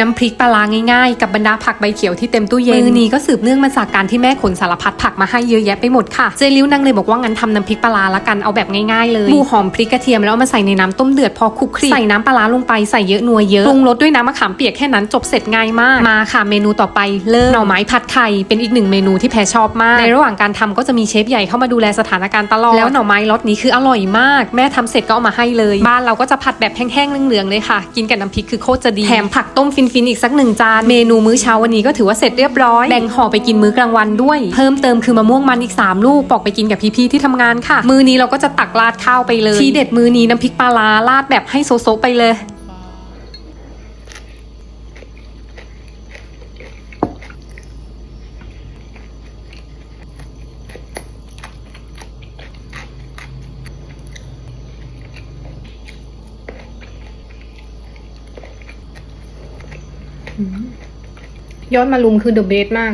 น้ำพริกปลาร้าง่ายๆ กับบรรดาผักใบเขียวที่เต็มตู้เย็นมือนี้ก็สืบเนื่องมาจากการที่แม่ขนสารพัดผักมาให้เยอะแยะไปหมดค่ะ เจลิ้วนางเลยบอกว่างั้นทำน้ำพริกปลาร้าละกันเอาแบบง่ายๆเลยหมูหอมพริกกระเทียมแล้วเอามาใส่ในน้ำต้มเดือดพอคลุกคลิกใส่น้ำปลาร้าลงไปใส่เยอะนัวเยอะปรุงรสด้วยน้ำมะขามเปียกแค่นั้นจบเสร็จง่ายมากมาค่ะเมนูต่อไปเริ่มหน่อไม้ผัดไข่เป็นอีกหนึ่งเมนูที่แพรชอบมาก ในระหว่างการทำก็จะมีเชฟใหญ่เข้ามาดูแลสถานการณ์ตลอดแล้วหน่อไม้รสนี้คืออร่อยมาก แม่ทำเสร็จก็เอามาให้เลย บ้านเราก็จะผัดแบบแห้งๆเหลืองๆเลยค่ะ กินกับน้ำพริกคือโคตรจะดีแถมผักต้มฟินๆอีกสักหนึ่งจานเมนูมื้อเช้าวันนี้ก็ถือว่าเสร็จเรียบร้อยแบ่งห่อไปกินมื้อกลางวันด้วย เพิ่มเติมคือมะม่วงมันอีก 3 ลูกปอกไปกินกับพี่ๆที่ทำงานค่ะ มื้อนี้เราก็จะตักราดข้าวไปเลย ทีเด็ดมื้อนี้น้ำพริกปลาราราดแบบให้โซๆไปเลย ยอดมารุมคือเดอะเบสมาก